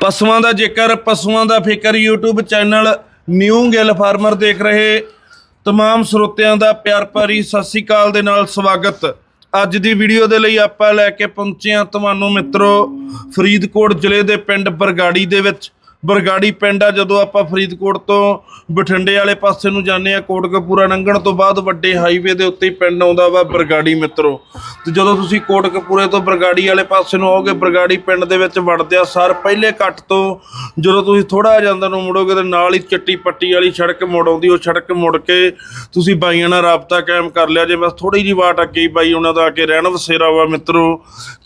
ਪਸ਼ੂਆਂ ਦਾ ਜੇਕਰ, ਪਸ਼ੂਆਂ ਦਾ ਫਿਕਰ, YouTube channel new Gill farmer ਦੇਖ ਰਹੇ ਤਮਾਮ ਸਰੋਤਿਆਂ ਦਾ ਪਿਆਰ ਭਰੀ ਸਤਿ ਸ੍ਰੀ ਅਕਾਲ ਦੇ ਨਾਲ ਸਵਾਗਤ। ਅੱਜ ਦੀ ਵੀਡੀਓ ਦੇ ਲਈ ਆਪਾਂ ਲੈ ਕੇ ਪਹੁੰਚੇ ਹਾਂ ਤੁਹਾਨੂੰ ਮਿੱਤਰੋ, ਫਰੀਦਕੋਟ ਜ਼ਿਲ੍ਹੇ ਦੇ ਪਿੰਡ ਬਰਗਾੜੀ ਦੇ ਵਿੱਚ। ਬਰਗਾੜੀ ਪਿੰਡ ਆ, ਜਦੋਂ ਆਪਾਂ ਫਰੀਦਕੋਟ ਤੋਂ ਬਠਿੰਡੇ ਵਾਲੇ ਪਾਸੇ ਨੂੰ ਜਾਂਦੇ ਆ ਕੋਟਕਪੂਰਾ ਲੰਘਣ ਤੋਂ ਬਾਅਦ ਵੱਡੇ ਹਾਈਵੇ ਦੇ ਉੱਤੇ ਹੀ ਪਿੰਡ ਆਉਂਦਾ ਵਾ ਬਰਗਾੜੀ ਮਿੱਤਰੋ। ਤੇ ਜਦੋਂ ਤੁਸੀਂ ਕੋਟਕਪੂਰੇ ਤੋਂ ਬਰਗਾੜੀ ਵਾਲੇ ਪਾਸੇ ਨੂੰ ਆਓਗੇ, ਬਰਗਾੜੀ ਪਿੰਡ ਦੇ ਵਿੱਚ ਵੜਦੇ ਆ ਸਰ, ਪਹਿਲੇ ਕੱਟ ਤੋਂ ਜਦੋਂ ਤੁਸੀਂ ਥੋੜਾ ਜਿਹਾ ਅੰਦਰ ਨੂੰ ਮੁੜੋਗੇ ਤੇ ਨਾਲ ਹੀ ਚਿੱਟੀ ਪੱਟੀ ਵਾਲੀ ਸੜਕ ਮੁੜ ਆਉਂਦੀ, ਉਹ ਸੜਕ ਮੁੜ ਕੇ ਤੁਸੀਂ ਬਾਈਆਂ ਨਾਲ ਰਾਬਤਾ ਕਾਇਮ ਕਰ ਲਿਆ, ਜੇ ਬਸ ਥੋੜੀ ਜਿਹੀ ਵਾਟ ਅੱਗੇ ਹੀ ਬਾਈ ਉਹਨਾਂ ਦਾ ਆ ਕੇ ਰਹਿਣ ਵਸੇਰਾ ਵਾ ਮਿੱਤਰੋ।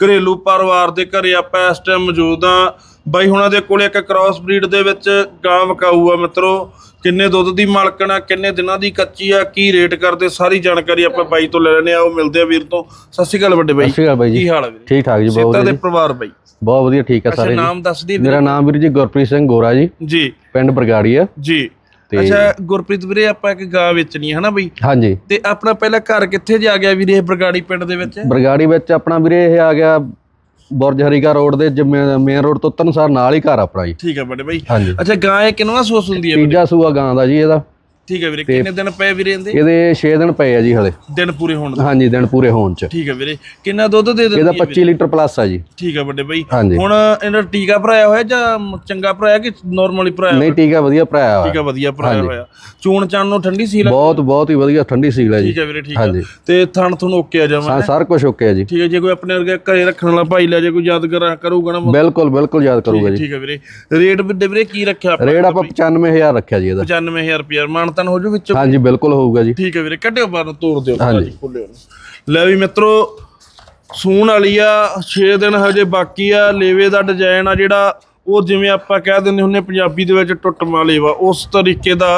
ਘਰੇਲੂ ਪਰਿਵਾਰ ਦੇ ਘਰੇ ਆਪਾਂ ਇਸ ਟਾਈਮ ਮੌਜੂਦ ਆ ਬਾਈ ਹੁਣਾਂ ਦੇ ਕੋਲੇ ਇੱਕ ਕ੍ਰਾਸ ਬਰੀਡ ਦੇ ਵਿੱਚ ਗਾਂ ਵਕਾਊ ਆ ਮਿੱਤਰੋ। ਕਿੰਨੇ ਦੁੱਧ ਦੀ ਮਾਲਕਣ ਆ ਕਿੰਨੇ ਦਿਨਾਂ ਦੀ ਕੱਚੀ ਆ ਕੀ ਰੇਟ ਕਰਦੇ ਸਾਰੀ ਜਾਣਕਾਰੀ ਆਪਾਂ ਬਾਈ ਤੋਂ ਲੈ ਲੈਣੇ ਆ। ਉਹ ਮਿਲਦੇ ਆ ਵੀਰ ਤੋਂ। ਸਤਿ ਸ਼੍ਰੀ ਅਕਾਲ ਵੱਡੇ ਬਾਈ। ਸਤਿ ਸ਼੍ਰੀ ਅਕਾਲ ਬਾਈ ਜੀ। ਕੀ ਹਾਲ ਹੈ ਵੀਰੇ? ਠੀਕ ਠਾਕ ਜੀ ਬਹੁਤ ਸੇਤਾ ਵਧੀਆ। ਦੇ ਪਰਿਵਾਰ ਬਾਈ। ਬਹੁਤ ਵਧੀਆ ਠੀਕ ਅੱਛਾ ਸਾਰੇ ਜੀ। ਨਾਮ ਦੱਸ ਦੀ ਮੇਰਾ ਨਾਮ ਵੀਰ ਜੀ ਗੁਰਪ੍ਰੀਤ ਸਿੰਘ ਗੋਰਾ ਜੀ। ਜੀ। ਪਿੰਡ ਬਰਗਾੜੀ ਆ। ਜੀ। ਅੱਛਾ ਗੁਰਪ੍ਰੀਤ ਵੀਰੇ ਆਪਾਂ ਇੱਕ ਗਾਂ ਵੇਚਣੀ ਹੈ ਹਨਾ ਬਈ? ਹਾਂਜੀ। ਤੇ ਆਪਣਾ ਪਹਿਲਾ ਘਰ ਕਿੱਥੇ ਜਾ ਗਿਆ ਵੀਰੇ ਬਰਗਾੜੀ ਪਿੰਡ ਦੇ ਵਿੱਚ? ਬਰਗਾੜੀ ਵਿੱਚ ਆਪਣਾ ਵੀਰੇ ਇਹ ਆ ਗਿਆ ਬੁਰਜ ਹਰੀਕਾ ਰੋਡ ਦੇ ਮੇਨ ਰੋਡ ਤੋਂ ਤਨਸਾਰ ਨਾਲ ਹੀ ਘਰ ਆਪਣਾ ਜੀ। ਠੀਕ ਹੈ ਵੱਡੇ ਬਾਈ। ਹਾਂਜੀ। ਅੱਛਾ ਗਾਂ ਇਹ ਕਿੰਨਵਾ ਸੋਸ ਹੁੰਦੀ ਹੈ? ਤੀਜਾ ਸੂਆ ਗਾਂ ਦਾ ਜੀ ਇਹਦਾ। ਠੀਕ ਹੈ ਵੀਰੇ ਕਿੰਨੇ ਦਿਨ ਪਏ ਵੀਰੇ ਇਹਦੇ? ਇਹਦੇ 6 ਦਿਨ ਪਏ ਆ ਜੀ ਹਲੇ। ਦਿਨ ਪੂਰੇ ਹੋਣ ਦੇ? ਹਾਂਜੀ ਦਿਨ ਪੂਰੇ ਹੋਣ ਚ। ਠੀਕ ਹੈ ਵੀਰੇ ਕਿੰਨਾ ਦੁੱਧ ਦੇ ਦਿੰਦੀ ਇਹਦਾ ਹੈ 25 ਲੀਟਰ ਪਲੱਸ ਆ ਜੀ। ਠੀਕ ਹੈ ਵੱਡੇ ਬਾਈ। ਹੁਣ ਇਹਦਾ ਟੀਕਾ ਭਰਾਇਆ ਹੋਇਆ ਜਾਂ ਚੰਗਾ ਭਰਾਇਆ ਕਿ ਨਾਰਮਲੀ ਭਰਾਇਆ ਨਹੀਂ ਟੀਕਾ ਵਧੀਆ ਭਰਾਇਆ ਹੋਇਆ। ਟੀਕਾ ਵਧੀਆ ਭਰਾਇਆ ਹੋਇਆ। ਚੂਣ ਚਾਣ ਨੂੰ ਠੰਡੀ ਸੀ ਲੱਗ ਬਹੁਤ ਬਹੁਤ ਹੀ ਵਧੀਆ ਠੰਡੀ ਸੀਲ ਹੈ ਜੀ। ਠੀਕ ਹੈ ਵੀਰੇ ਠੀਕ ਹੈ ਤੇ ਥਣ ਥਣ ਓਕੇ ਆ ਜਾਵਾਂ ਹਾਂ ਸਾਰਾ ਕੁਝ ਓਕੇ ਆ ਜੀ। ਠੀਕ ਹੈ ਜੇ ਕੋਈ ਆਪਣੇ ਵਰਗੇ ਘਰੇ ਰੱਖਣ ਵਾਲਾ ਭਾਈ ਲੈ ਜੇ ਕੋਈ ਯਾਦ ਕਰਾ ਕਰੂਗਾ ਨਾ ਬਿਲਕੁਲ ਬਿਲਕੁਲ ਯਾਦ ਕਰੂਗਾ ਜੀ। ਠੀਕ ਹੈ ਵੀਰੇ। ਰੇਟ ਵੀਰੇ ਕੀ ਰੱਖਿਆ ਆਪਾਂ ਰੇਟ ਆਪਾਂ 95000 ਰੱਖਿਆ ਜੀ ਇਹਦਾ। 95000 ਰੁਪਏ ਮਾਨਤਨ ਹੋ ਜੂ ਵਿੱਚੋਂ। ਹਾਂਜੀ ਬਿਲਕੁਲ ਹੋਊਗਾ ਜੀ। ਠੀਕ ਹੈ ਵੀਰੇ ਕੱਢਿਓ ਬਾਹਰ ਤੋੜ ਦਿਓ ਹਾਂਜੀ। ਖੋਲਿਓ ਲੈ ਵੀ ਮਿੱਤਰੋ ਸੂਣ ਵਾਲੀ ਆ 6 ਦਿਨ ਹਜੇ ਬਾਕੀ ਆ ਲੇਵੇ ਦਾ ਡਿਜ਼ਾਈਨ ਆ ਜਿਹੜਾ ਉਹ ਜਿਵੇਂ ਆਪਾਂ ਕਹਿ ਦਿੰਦੇ ਹੁੰਨੇ ਪੰਜਾਬੀ ਦੇ ਵਿੱਚ ਟੁੱਟਮਾ ਲੇਵਾ ਉਸ ਤਰੀਕੇ ਦਾ।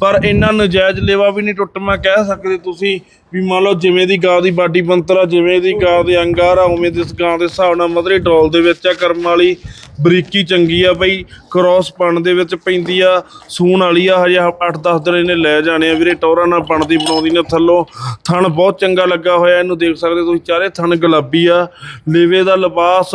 ਪਰ ਇੰਨਾ ਨਜਾਇਜ਼ ਲੇਵਾ ਵੀ ਨਹੀਂ ਟੁੱਟਮਾ ਕਹਿ ਸਕਦੇ ਤੁਸੀਂ ਵੀ ਮੰਨ ਲਓ ਜਿਵੇਂ ਦੀ ਗਾਂ ਦੀ ਬਾਡੀ ਬੰਤਰ ਆ ਜਿਵੇਂ ਦੀ ਗਾਂ ਦੇ ਅੰਗਾਰ ਆ ਉਵੇਂ ਦੀ ਇਸ ਗਾਂ ਦੇ ਹਿਸਾਬ ਨਾਲ ਮਧਰੇ ਡੋਲ ਦੇ ਵਿੱਚ ਆ ਕਰਮ ਵਾਲੀ। ਬਰੀਕੀ ਚੰਗੀ ਆ ਬਈ ਕ੍ਰਾਸ ਪਣ ਦੇ ਵਿੱਚ ਪੈਂਦੀ ਆ, ਸੂਣ ਵਾਲੀ ਆ, ਹਜੇ 8-10 ਦਿਨ ਇਹਨੇ ਲੈ ਜਾਣੇ ਆ ਵੀਰੇ, ਟੌਰਾ ਨਾਲ ਬਣਦੀ ਬਣਾਉਂਦੀ ਨੇ ਥੱਲੋਂ। ਥਣ ਬਹੁਤ ਚੰਗਾ ਲੱਗਾ ਹੋਇਆ, ਇਹਨੂੰ ਦੇਖ ਸਕਦੇ ਤੁਸੀਂ ਚਾਰੇ ਥਣ ਗੁਲਾਬੀ ਆ। ਲੇਵੇ ਦਾ ਲਿਬਾਸ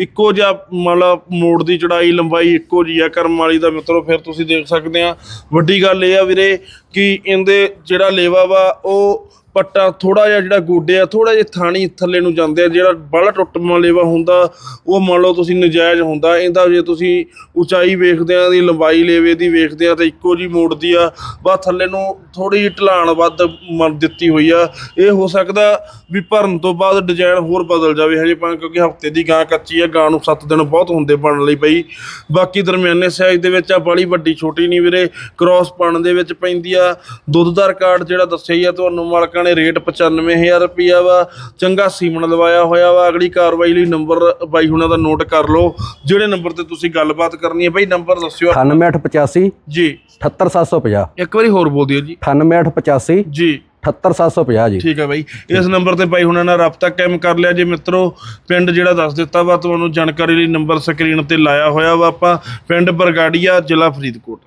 ਇੱਕੋ ਜਿਹਾ ਮਤਲਬ ਮੋੜ ਦੀ ਚੜਾਈ ਲੰਬਾਈ ਇੱਕੋ ਜਿਹੀ ਆ, ਕਰਮ ਵਾਲੀ ਦਾ ਮਿੱਤਰੋ ਫਿਰ ਤੁਸੀਂ ਦੇਖ ਸਕਦੇ ਆ। ਵੱਡੀ ਗੱਲ ਇਹ ਆ ਵੀਰੇ ਕਿ ਇਹਦੇ ਜਿਹੜਾ ਲੇਵਾ ਵਾ, ਉਹ ਪੱਟਾ ਥੋੜਾ ਜਿਹਾ ਜਿਹੜਾ ਗੋਡੇ ਆ ਥੋੜਾ ਜਿਹਾ ਥਾਣੀ ਥੱਲੇ ਨੂੰ ਜਾਂਦੇ ਆ, ਜਿਹੜਾ ਬੜਾ ਟੁੱਟ ਲੇਵਾ ਹੁੰਦਾ, ਉਹ ਮੰਨ ਲਓ ਤੁਸੀਂ ਨਜਾਇਜ਼ ਹੁੰਦਾ, ਇਹਦਾ ਜੇ ਤੁਸੀਂ ਉਚਾਈ ਵੇਖਦੇ ਆ ਦੀ ਲੰਬਾਈ ਲੇਵੇ ਦੀ ਵੇਖਦੇ ਆ, ਤਾਂ ਇੱਕੋ ਜੀ ਮੋੜਦੀ ਆ ਬਾ ਥੱਲੇ ਨੂੰ ਥੋੜੀ ਜਿਹੀ ਢਲਾਣ ਵੱਧ ਮਰ ਦਿੱਤੀ ਹੋਈ ਆ, ਇਹ ਹੋ ਸਕਦਾ ਵੀ ਭਰਨ ਤੋਂ ਬਾਅਦ ਡਿਜ਼ਾਈਨ ਹੋਰ ਬਦਲ ਜਾਵੇ ਹਜੇ ਭਾਵੇਂ ਕਿਉਂਕਿ ਹਫ਼ਤੇ ਦੀ ਗਾਂ ਕੱਚੀ ਆ ਗਾਂ ਨੂੰ 7 ਦਿਨ ਬਹੁਤ ਹੁੰਦੇ ਬਣਨ ਲਈ ਬਈ। ਬਾਕੀ ਦਰਮਿਆਨੇ ਸਾਈਜ਼ ਦੇ ਵਿੱਚ ਆ ਬੜੀ ਵੱਡੀ ਛੋਟੀ ਨਹੀਂ ਵੀਰੇ ਕ੍ਰਾਸ ਪਣ ਦੇ ਵਿੱਚ ਪੈਂਦੀ ਆ। ਦੁੱਧ ਦਾ ਰਿਕਾਰਡ ਜਿਹੜਾ ਦੱਸਿਆ ਹੀ ਆ ਤੁਹਾਨੂੰ ਮਾਲਕਾਂ ਨੇ ਰੇਟ 95000 ਰੁਪਿਆ ਵਾ। ਚੰਗਾ ਸੀਮਨ ਲਵਾਇਆ ਹੋਇਆ ਵਾ। ਅਗਲੀ ਕਾਰਵਾਈ ਲਈ ਨੰਬਰ ਬਾਈ ਹੁਣਾਂ ਦਾ ਨੋਟ ਕਰ ਲਓ। ਜਿਹੜੇ ਨੰਬਰ ਤੇ ਤੁਸੀਂ ਗੱਲਬਾਤ ਕਰਨੀ ਹੈ ਬਾਈ ਨੰਬਰ ਦੱਸਿਓ। 9885 ਜੀ। 78750 ਇੱਕ ਵਾਰੀ ਹੋਰ ਬੋਲ ਦਿਓ ਜੀ। 9885 ਜੀ। 78750 ਜੀ। ਠੀਕ ਹੈ ਬਾਈ। ਇਸ ਨੰਬਰ ਤੇ ਬਾਈ ਹੁਣਾਂ ਨਾਲ ਰਾਬਤਾ ਕਾਇਮ ਕਰ ਲਿਆ ਜੇ ਮਿੱਤਰੋ, ਪਿੰਡ ਜਿਹੜਾ ਦੱਸ ਦਿੱਤਾ ਵਾ, ਤੁਹਾਨੂੰ ਜਾਣਕਾਰੀ ਲਈ ਨੰਬਰ ਸਕਰੀਨ ਤੇ ਲਾਇਆ ਹੋਇਆ ਵਾ ਆਪਾਂ, ਪਿੰਡ ਬਰਗਾੜੀਆ ਜ਼ਿਲ੍ਹਾ ਫਰੀਦਕੋਟ।